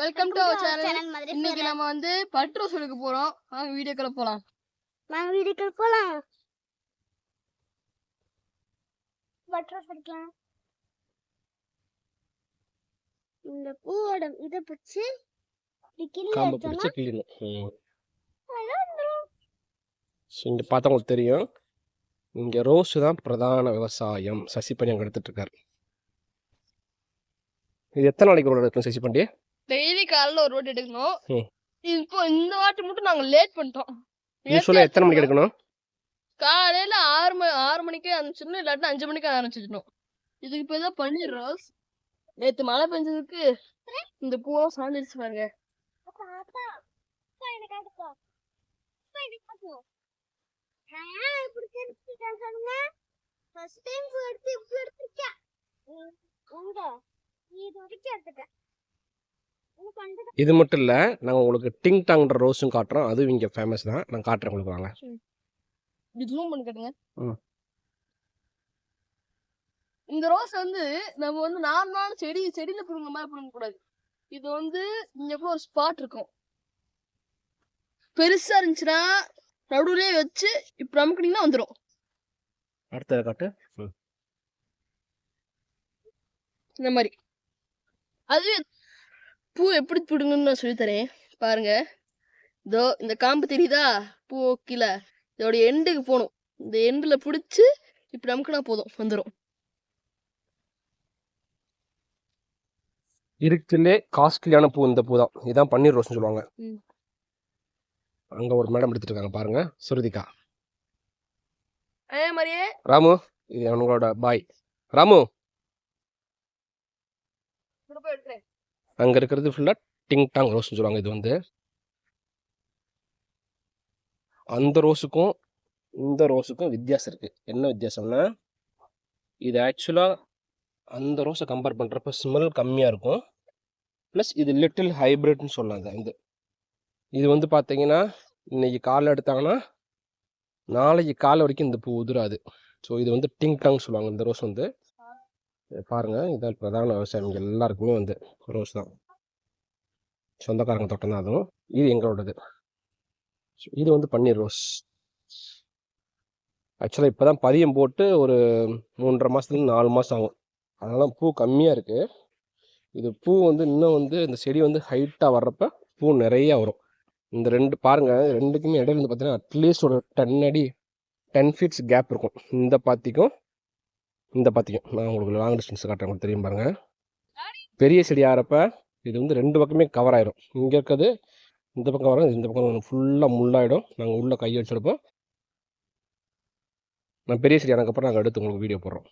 Welcome to our channel இன்னைக்கு நம்ம வந்து பட்டு ரோஸ் எடுக்க போறோம். வாங்க வீடியோக்குள்ள போலாம். நாங்க வீட்டுக்கு போலாம். பட்டர் படிக்கலாம் இந்த பூவோட இதை கிள்ளி காம்பை பிடிச்சி கிளியணும் இங்கே பார்த்தா உங்களுக்கு தெரியும். இங்கே ரோஸ் தான் பிரதான விவசாயம். சசி பண்ணி அங்கே எடுத்துட்டு இருக்காரு. இது எத்தனை நாளைக்கு ஒரு எடுக்கணும் சசி பண்ணி டெய்லி காலைல ஒரு வாட்டி எடுக்கணும். இப்போ இந்த வாட்டி மட்டும் நாங்க லேட் பண்ணிட்டோம். யூஸ்வலாக எத்தனை மணிக்கு எடுக்கணும்? காலையில ஆறு மணி ஆறு மணிக்கே ஆரம்பிச்சிடணும் இல்லாட்டி அஞ்சு மணிக்கு ஆரம்பிச்சிடணும். இதுக்கு இப்போ தான் பன்னீர் ரோஸ் நேத்து மழை பெஞ்சதுக்கு இந்த பூவெல்லாம் சாஞ்சிருச்சு பாருங்க. Time பூ எடுத்து இப்படி எடுத்திருக்கேன். இது வரைக்கும் எடுத்துட்ட. இது மட்டும் இல்லை நாங்கள் உங்களுக்கு டிங் டாங்ன்ற ரோஸும் காட்டுறோம். அதுவும் இங்கே ஃபேமஸ் தான். நான் காட்டுறேன் உங்களுக்கு வாங்க. இது ஜூம் பண்ணி காட்டுங்க. இந்த ரோஸ் வந்து நம்ம வந்து நார்மலான செடி செடியில புடுங்க மாதிரி புடுங்க கூடாது. இது வந்து இங்க போய் ஒரு ஸ்பாட் இருக்கும். பெருசா இருந்துச்சுன்னா நடுவுலயே வச்சு இப்ப அமுக்குனீங்கன்னா வந்துடும் அடுத்ததை காட்டு? இந்த மாதிரி. அது பூ எப்படி பிடுங்கன்னு நான் சொல்லித்தரேன் பாருங்க. இதோ இந்த காம்பு தெரியுதா? பூ கீழே. இதோட எண்டுக்கு போகணும். இந்த எண்டில் பிடிச்சி இப்படி அமுக்குனா போதும். வந்துடும் இருக்குலே காஸ்ட்லியான பூ இந்த பூ தான் இதான் பன்னீர் ரோஸ்னு சொல்லுவாங்க. அங்கே ஒரு மேடம் எடுத்துட்டு இருக்காங்க பாருங்க. சுருதிகா. அதே மாதிரியே ராமு இது அவங்களோட பாய். ராமு. எடுக்கிறேன். அங்கே இருக்கிறது ஃபுல்லாக டிங் டாங் ரோஸ்னு சொல்லுவாங்க இது வந்து. அந்த ரோஸுக்கும் இந்த ரோஸுக்கும் வித்தியாசம் இருக்குது என்ன வித்தியாசம்னா இது ஆக்சுவலாக அந்த ரோஸை கம்பேர் பண்ணுறப்ப ஸ்மெல் கம்மியாக இருக்கும். ப்ளஸ் இது லிட்டில் ஹைப்ரிட்னு சொல்லலாம் இது இது வந்து பார்த்தீங்கன்னா இன்றைக்கி காலை எடுத்தாங்கன்னா நாளைக்கு காலை வரைக்கும் இந்த பூ உதிராது. ஸோ இது வந்து டிங் டாங் சொல்லுவாங்க இந்த ரோஸ் வந்து. பாருங்கள் பாருங்க. இதான் பிரதான விவசாயம். இங்க எல்லாருக்குமே வந்து ரோஸ் தான். சொந்தக்காரங்க தோட்டம் தான் அதுவும். இது எங்களோடது. இது வந்து பன்னீர் ரோஸ். ஆக்சுவலாக இப்போ தான் பதியம் போட்டு ஒரு மூன்றரை மாதத்துலேருந்து நாலு மாதம் ஆகும். அதனால பூ கம்மியாக இருக்குது இது பூ வந்து இன்னும் வந்து இந்த செடி வந்து ஹைட்டாக வர்றப்ப பூ நிறைய வரும். இந்த ரெண்டு பாருங்கள் ரெண்டுக்குமே இடையில வந்து பார்த்தீங்கன்னா அட்லீஸ்ட் ஒரு டென் அடி டென் ஃபீட்ஸ் கேப் இருக்கும். இந்த பாத்திக்கும் இந்த பாத்திக்கும் நான் உங்களுக்கு லாங் டிஸ்டன்ஸ் காட்டுறேன் உங்களுக்கு தெரியும் பாருங்கள் பெரிய செடி ஆகிறப்ப இது வந்து ரெண்டு பக்கமே கவர் ஆகிடும் இங்கே இருக்கிறது இந்த பக்கம் வரும் இந்த பக்கம் ஃபுல்லாக முள்ளாயிடும். நாங்கள் உள்ளே கை வச்சுருப்போம். நான் பெரிய செடி ஆனதுக்கப்புறம் நாங்கள் எடுத்து உங்களுக்கு வீடியோ போடுறோம்.